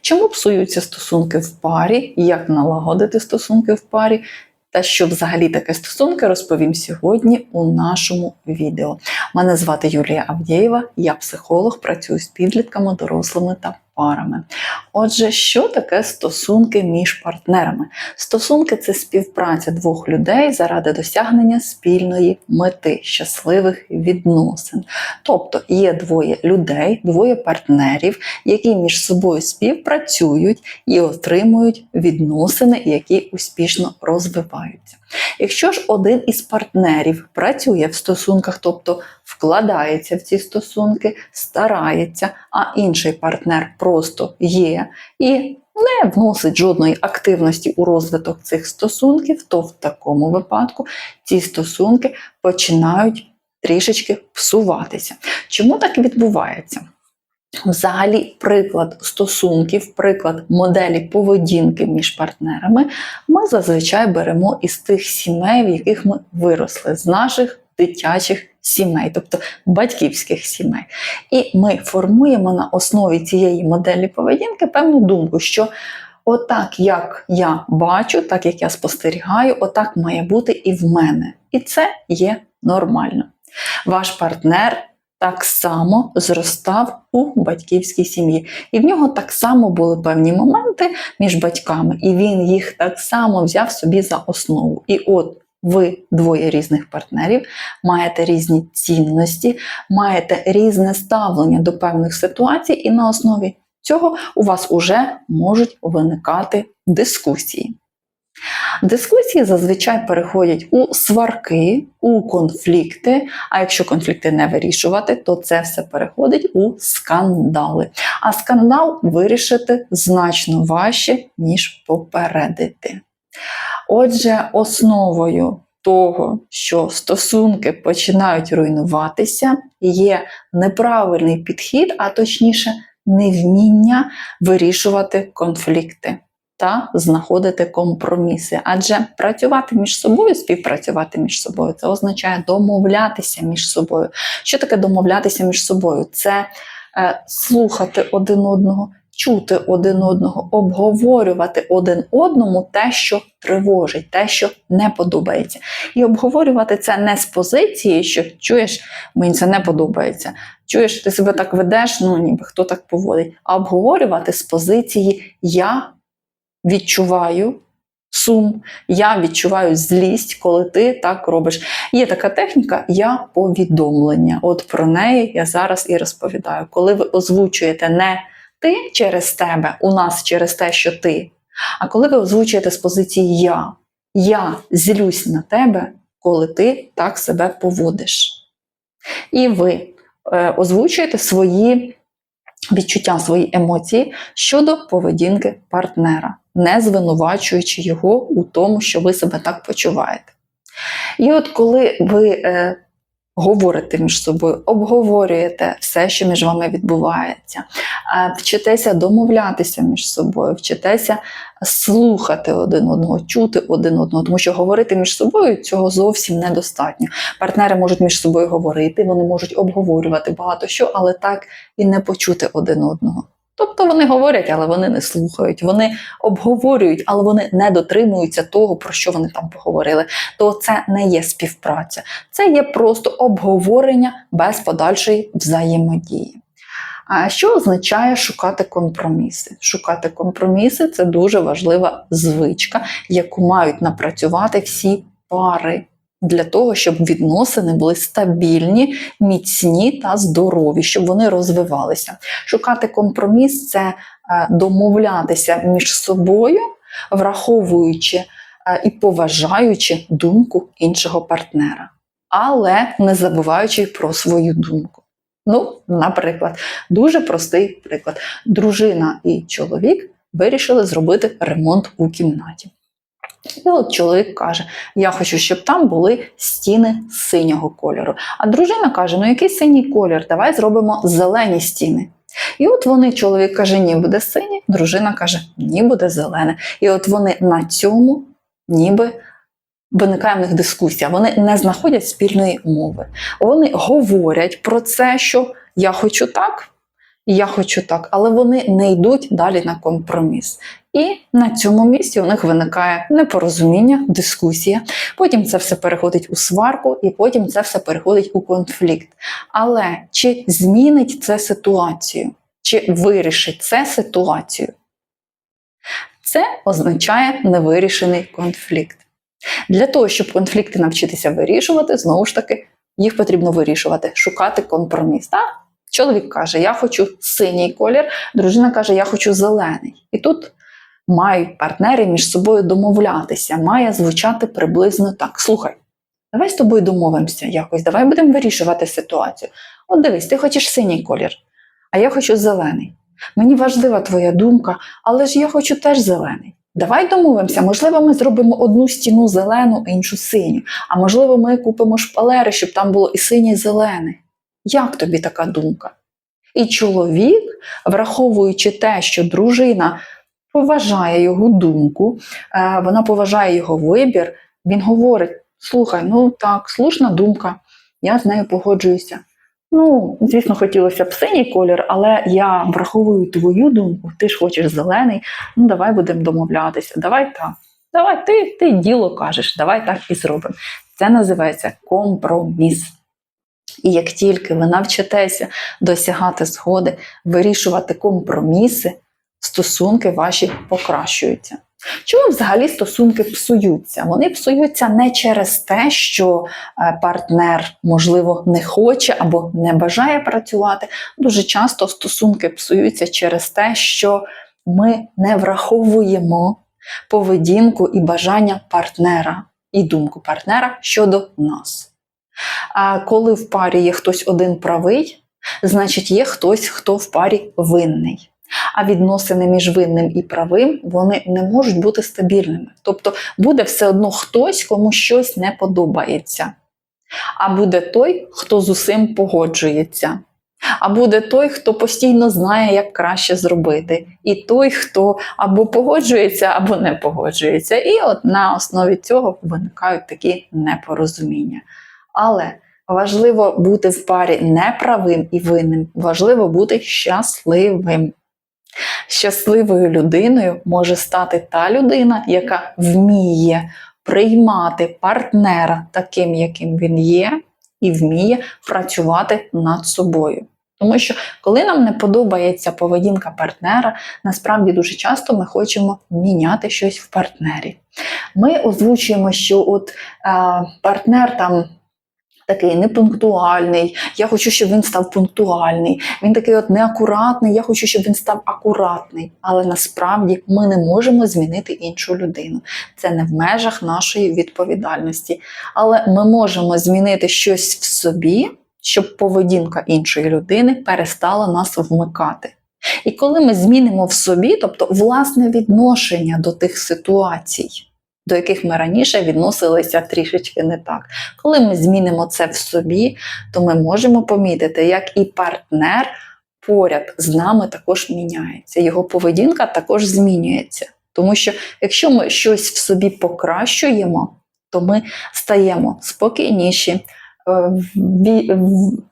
чому псуються стосунки в парі, як налагодити стосунки в парі, та що взагалі таке стосунки, розповім сьогодні у нашому відео. Мене звати Юлія Авдєєва, я психолог, працюю з підлітками, дорослими та парами. Отже, що таке стосунки між партнерами? Стосунки це співпраця двох людей заради досягнення спільної мети щасливих відносин. Тобто є двоє людей, двоє партнерів, які між собою співпрацюють і отримують відносини, які успішно розвиваються. Якщо ж один із партнерів працює в стосунках, тобто вкладається в ці стосунки, старається, а інший партнер просто є і не вносить жодної активності у розвиток цих стосунків, то в такому випадку ці стосунки починають трішечки псуватися. Чому так відбувається? Взагалі, приклад стосунків, приклад моделі поведінки між партнерами ми зазвичай беремо із тих сімей, в яких ми виросли, з наших дитячих сімей, тобто батьківських сімей. І ми формуємо на основі цієї моделі поведінки певну думку, що отак, як я бачу, так як я спостерігаю, отак має бути і в мене. І це є нормально. Ваш партнер так само зростав у батьківській сім'ї. І в нього так само були певні моменти між батьками, і він їх так само взяв собі за основу. І от ви двоє різних партнерів, маєте різні цінності, маєте різне ставлення до певних ситуацій, і на основі цього у вас уже можуть виникати дискусії. Дискусії зазвичай переходять у сварки, у конфлікти. А якщо конфлікти не вирішувати, то це все переходить у скандали. А скандал вирішити значно важче, ніж попередити. Отже, основою того, що стосунки починають руйнуватися, є неправильний підхід, а точніше, невміння вирішувати конфлікти та знаходити компроміси. Адже працювати між собою, співпрацювати між собою, це означає домовлятися між собою. Що таке домовлятися між собою? Це е, слухати один одного, чути один одного, обговорювати один одному те, що тривожить, те, що не подобається. І обговорювати це не з позиції, що чуєш, мені це не подобається. Чуєш, ти себе так ведеш, ну ніби хто так поводить, а обговорювати з позиції Я відчуваю сум, я відчуваю злість, коли ти так робиш. Є така техніка я повідомлення. От про неї я зараз і розповідаю. Коли ви озвучуєте не ти через тебе, у нас через те, що ти, а коли ви озвучуєте з позиції я, я злюсь на тебе, коли ти так себе поводиш. І ви е, озвучуєте свої відчуття, свої емоції щодо поведінки партнера, не звинувачуючи його у тому, що ви себе так почуваєте. І от коли ви е, говорите між собою, обговорюєте все, що між вами відбувається, е, вчитеся домовлятися між собою, вчитеся слухати один одного, чути один одного, тому що говорити між собою цього зовсім недостатньо. Партнери можуть між собою говорити, вони можуть обговорювати багато що, але так і не почути один одного. Тобто вони говорять, але вони не слухають, вони обговорюють, але вони не дотримуються того, про що вони там поговорили. То це не є співпраця, це є просто обговорення без подальшої взаємодії. А що означає шукати компроміси? Шукати компроміси це дуже важлива звичка, яку мають напрацювати всі пари для того, щоб відносини були стабільні, міцні та здорові, щоб вони розвивалися. Шукати компроміс це е, домовлятися між собою, враховуючи е, і поважаючи думку іншого партнера, але не забуваючи про свою думку. Ну, наприклад, дуже простий приклад: дружина і чоловік вирішили зробити ремонт у кімнаті. І от чоловік каже: Я хочу, щоб там були стіни синього кольору. А дружина каже: Ну, який синій колір? Давай зробимо зелені стіни. І от вони, чоловік каже, ні, буде синій, дружина каже, ні, буде зелене. І от вони на цьому ніби виникає в них дискусія. Вони не знаходять спільної мови. Вони говорять про це, що я хочу так. Я хочу так, але вони не йдуть далі на компроміс. І на цьому місці у них виникає непорозуміння, дискусія. Потім це все переходить у сварку, і потім це все переходить у конфлікт. Але чи змінить це ситуацію? Чи вирішить це ситуацію? Це означає невирішений конфлікт. Для того, щоб конфлікти навчитися вирішувати, знову ж таки, їх потрібно вирішувати, шукати компроміс. Так? Чоловік каже, я хочу синій колір, дружина каже, я хочу зелений. І тут мають партнери між собою домовлятися, має звучати приблизно так. Слухай, давай з тобою домовимося якось, давай будемо вирішувати ситуацію. От дивись, ти хочеш синій колір, а я хочу зелений. Мені важлива твоя думка, але ж я хочу теж зелений. Давай домовимося, можливо, ми зробимо одну стіну зелену, іншу синю. А можливо, ми купимо шпалери, щоб там було і синє, і зелене. Як тобі така думка? І чоловік, враховуючи те, що дружина поважає його думку, е, вона поважає його вибір, він говорить: слухай, ну так, слушна думка, я з нею погоджуюся. Ну, звісно, хотілося б синій колір, але я враховую твою думку, ти ж хочеш зелений, ну давай будемо домовлятися, давай так. Давай, ти, ти діло кажеш, давай так і зробимо. Це називається компроміс. І як тільки ви навчитеся досягати згоди, вирішувати компроміси, стосунки ваші покращуються. Чому взагалі стосунки псуються? Вони псуються не через те, що е, партнер, можливо, не хоче або не бажає працювати. Дуже часто стосунки псуються через те, що ми не враховуємо поведінку і бажання партнера, і думку партнера щодо нас. А коли в парі є хтось один правий, значить є хтось, хто в парі винний. А відносини між винним і правим вони не можуть бути стабільними. Тобто буде все одно хтось, кому щось не подобається. А буде той, хто з усім погоджується. А буде той, хто постійно знає, як краще зробити. І той, хто або погоджується, або не погоджується. І от на основі цього виникають такі непорозуміння. Але важливо бути в парі не правим і винним, важливо бути щасливим. Щасливою людиною може стати та людина, яка вміє приймати партнера таким, яким він є, і вміє працювати над собою. Тому що, коли нам не подобається поведінка партнера, насправді дуже часто ми хочемо міняти щось в партнері. Ми озвучуємо, що от е, партнер там такий непунктуальний. Я хочу, щоб він став пунктуальний. Він такий от неакуратний. Я хочу, щоб він став акуратний. Але насправді ми не можемо змінити іншу людину. Це не в межах нашої відповідальності. Але ми можемо змінити щось в собі, щоб поведінка іншої людини перестала нас вмикати. І коли ми змінимо в собі, тобто власне відношення до тих ситуацій, до яких ми раніше відносилися трішечки не так. Коли ми змінимо це в собі, то ми можемо помітити, як і партнер поряд з нами також міняється. Його поведінка також змінюється. Тому що якщо ми щось в собі покращуємо, то ми стаємо спокійніші, е,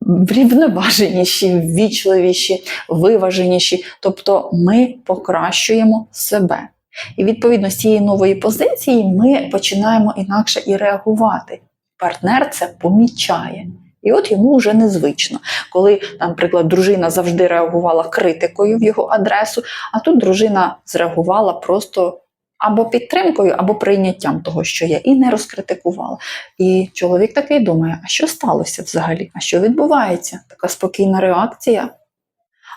врівноваженіші, ввічливіші, виваженіші. Тобто ми покращуємо себе. І відповідно з цієї нової позиції ми починаємо інакше і реагувати. Партнер це помічає. І от йому вже незвично, коли, наприклад, дружина завжди реагувала критикою в його адресу, а тут дружина зреагувала просто або підтримкою, або прийняттям того, що є, і не розкритикувала. І чоловік такий думає: а що сталося взагалі? А що відбувається? Така спокійна реакція.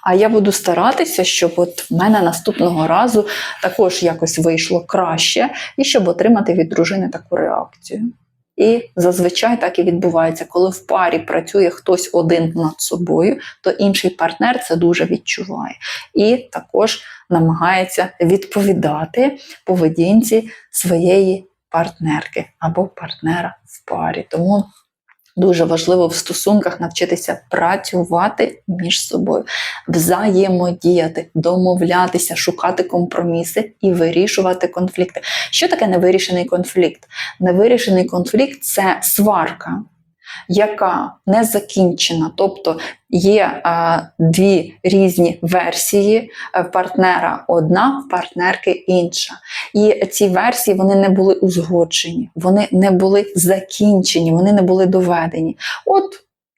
А я буду старатися, щоб от в мене наступного разу також якось вийшло краще, і щоб отримати від дружини таку реакцію. І зазвичай так і відбувається, коли в парі працює хтось один над собою, то інший партнер це дуже відчуває. І також намагається відповідати поведінці своєї партнерки або партнера в парі. Тому Дуже важливо в стосунках навчитися працювати між собою, взаємодіяти, домовлятися, шукати компроміси і вирішувати конфлікти. Що таке невирішений конфлікт? Невирішений конфлікт це сварка. Яка не закінчена, тобто є а, дві різні версії е, партнера одна, партнерки інша. І ці версії вони не були узгоджені, вони не були закінчені, вони не були доведені. От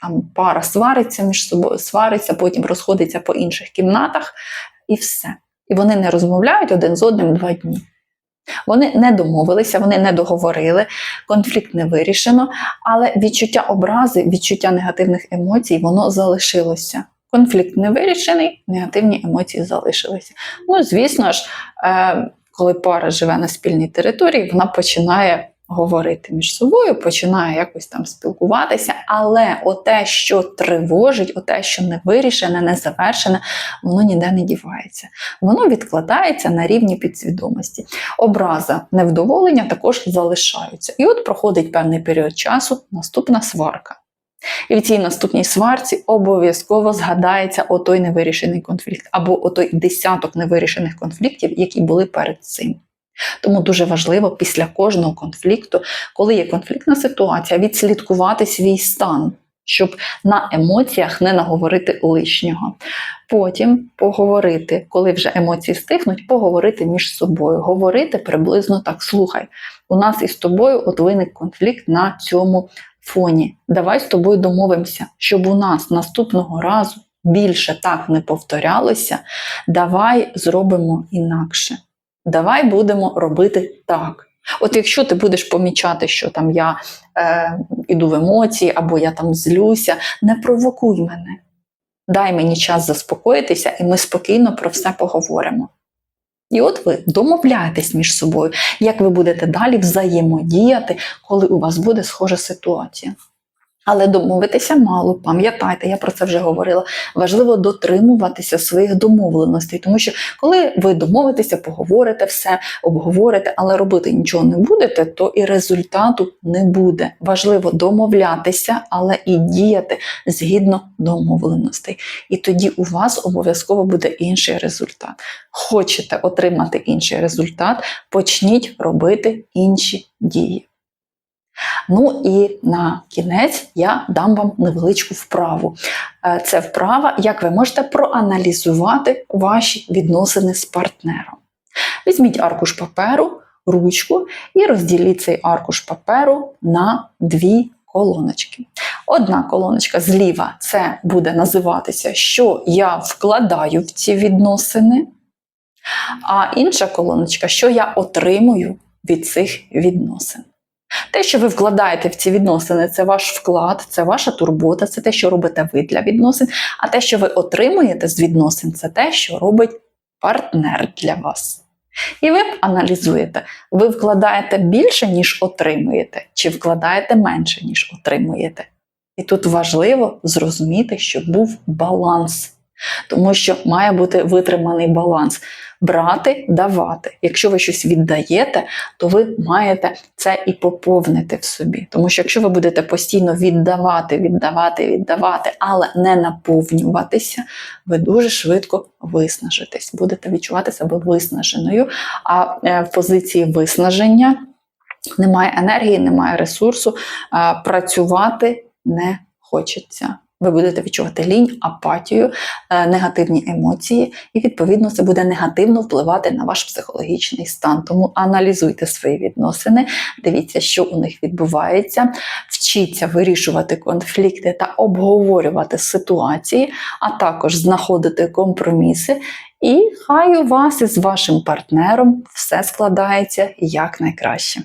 там пара свариться між собою, свариться, потім розходиться по інших кімнатах, і все. І вони не розмовляють один з одним два дні. Вони не домовилися, вони не договорили, конфлікт не вирішено, але відчуття образи, відчуття негативних емоцій, воно залишилося. Конфлікт не вирішений, негативні емоції залишилися. Ну, звісно ж, е, коли пара живе на спільній території, вона починає говорити між собою, починає якось там спілкуватися, але оте, що тривожить, оте, що не вирішене, не завершене, воно ніде не дівається. Воно відкладається на рівні підсвідомості. Образа, невдоволення також залишаються. І от проходить певний період часу, наступна сварка. І в цій наступній сварці обов'язково згадається отой невирішений конфлікт, або отой десяток невирішених конфліктів, які були перед цим. Тому дуже важливо після кожного конфлікту, коли є конфліктна ситуація, відслідкувати свій стан, щоб на емоціях не наговорити лишнього. Потім поговорити, коли вже емоції стихнуть, поговорити між собою. Говорити приблизно так: слухай, у нас із тобою от виник конфлікт на цьому фоні. Давай з тобою домовимося, щоб у нас наступного разу більше так не повторялося. Давай зробимо інакше. Давай будемо робити так. От якщо ти будеш помічати, що там я е, іду в емоції або я там злюся, не провокуй мене. Дай мені час заспокоїтися, і ми спокійно про все поговоримо. І от ви домовляєтесь між собою, як ви будете далі взаємодіяти, коли у вас буде схожа ситуація. Але домовитися мало, пам'ятайте, я про це вже говорила. Важливо дотримуватися своїх домовленостей, тому що коли ви домовитеся, поговорите все, обговорите, але робити нічого не будете, то і результату не буде. Важливо домовлятися, але і діяти згідно домовленостей. І тоді у вас обов'язково буде інший результат. Хочете отримати інший результат, почніть робити інші дії. Ну і на кінець я дам вам невеличку вправу. Е, Це вправа, як ви можете проаналізувати ваші відносини з партнером. Візьміть аркуш паперу, ручку і розділіть цей аркуш паперу на дві колоночки. Одна колоночка зліва це буде називатися, що я вкладаю в ці відносини, а інша колоночка, що я отримую від цих відносин. Те, що ви вкладаєте в ці відносини, це ваш вклад, це ваша турбота, це те, що робите ви для відносин. А те, що ви отримуєте з відносин, це те, що робить партнер для вас. І ви аналізуєте, ви вкладаєте більше, ніж отримуєте, чи вкладаєте менше, ніж отримуєте. І тут важливо зрозуміти, щоб був баланс. Тому що має бути витриманий баланс. Брати, давати. Якщо ви щось віддаєте, то ви маєте це і поповнити в собі. Тому що якщо ви будете постійно віддавати, віддавати, віддавати, але не наповнюватися, ви дуже швидко виснажитесь, будете відчувати себе виснаженою. А е, в позиції виснаження немає енергії, немає ресурсу, працювати не хочеться. Ви будете відчувати лінь, апатію, е, негативні емоції, і, відповідно, це буде негативно впливати на ваш психологічний стан. Тому аналізуйте свої відносини, дивіться, що у них відбувається, вчіться вирішувати конфлікти та обговорювати ситуації, а також знаходити компроміси. І хай у вас із вашим партнером все складається якнайкраще.